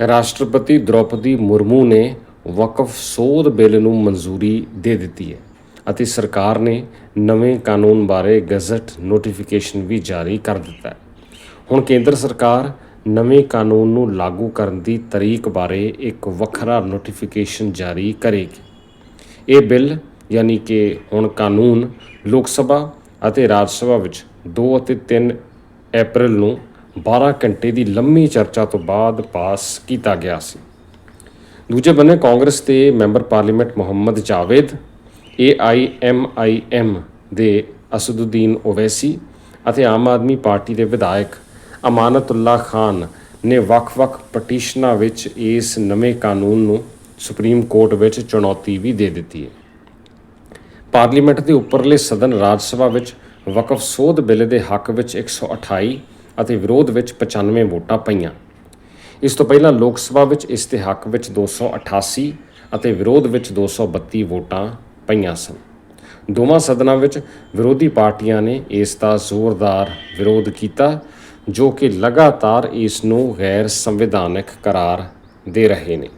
ਰਾਸ਼ਟਰਪਤੀ ਦ੍ਰੋਪਦੀ ਮੁਰਮੂ ਨੇ ਵਕਫ ਸੋਧ ਬਿੱਲ ਨੂੰ ਮਨਜ਼ੂਰੀ ਦੇ ਦਿੱਤੀ ਹੈ ਅਤੇ ਸਰਕਾਰ ਨੇ ਨਵੇਂ ਕਾਨੂੰਨ ਬਾਰੇ ਗਜ਼ਟ ਨੋਟੀਫਿਕੇਸ਼ਨ ਵੀ ਜਾਰੀ ਕਰ ਦਿੱਤਾ ਹੈ। ਹੁਣ ਕੇਂਦਰ ਸਰਕਾਰ ਨਵੇਂ ਕਾਨੂੰਨ ਨੂੰ ਲਾਗੂ ਕਰਨ ਦੀ ਤਰੀਕ ਬਾਰੇ ਇੱਕ ਵੱਖਰਾ ਨੋਟੀਫਿਕੇਸ਼ਨ ਜਾਰੀ ਕਰੇਗੀ। ਇਹ ਬਿੱਲ ਯਾਨੀ ਕਿ ਹੁਣ ਕਾਨੂੰਨ, ਲੋਕ ਸਭਾ ਅਤੇ ਰਾਜ ਸਭਾ ਵਿੱਚ 2 ਅਤੇ 3 ਅਪ੍ਰੈਲ ਨੂੰ 12 ਘੰਟੇ ਦੀ ਲੰਮੀ ਚਰਚਾ ਤੋਂ ਬਾਅਦ ਪਾਸ ਕੀਤਾ ਗਿਆ ਸੀ। ਦੂਜੇ ਬੰਨੇ ਕਾਂਗਰਸ ਦੇ member parliament Mohammad Javed AIMIM ਦੇ ਅਸਦੁਦੀਨ ਓਵੈਸੀ ਅਤੇ ਆਮ ਆਦਮੀ ਪਾਰਟੀ ਦੇ ਵਿਧਾਇਕ ਅਮਾਨਤੁੱਲਾ ਖਾਨ ਨੇ ਵੱਖ-ਵੱਖ ਪਟੀਸ਼ਨਾਂ ਵਿੱਚ ਇਸ ਨਵੇਂ ਕਾਨੂੰਨ ਨੂੰ ਸੁਪਰੀਮ ਕੋਰਟ ਵਿੱਚ ਚੁਣੌਤੀ ਵੀ ਦੇ ਦਿੱਤੀ ਹੈ। ਪਾਰਲੀਮੈਂਟ ਦੇ ਉੱਪਰਲੇ ਸਦਨ ਰਾਜ ਸਭਾ ਵਿੱਚ ਵਕਫ ਸੋਧ ਬਿੱਲ ਦੇ ਹੱਕ ਵਿੱਚ 128 ਅਤੇ ਵਿਰੋਧ ਵਿੱਚ 95 ਵੋਟਾਂ ਪਈਆਂ। ਇਸ ਤੋਂ ਪਹਿਲਾਂ ਲੋਕ ਸਭਾ ਵਿੱਚ ਇਸ ਦੇ ਹੱਕ ਵਿੱਚ 288 ਅਤੇ ਵਿਰੋਧ ਵਿੱਚ 232 ਵੋਟਾਂ ਪਈਆਂ ਸਨ। ਦੋਵਾਂ ਸਦਨਾਂ ਵਿੱਚ ਵਿਰੋਧੀ ਪਾਰਟੀਆਂ ਨੇ ਇਸ ਦਾ ਜ਼ੋਰਦਾਰ ਵਿਰੋਧ ਕੀਤਾ, ਜੋ ਕਿ ਲਗਾਤਾਰ ਇਸ ਨੂੰ ਗੈਰ ਸੰਵਿਧਾਨਕ ਕਰਾਰ ਦੇ ਰਹੇ ਨੇ।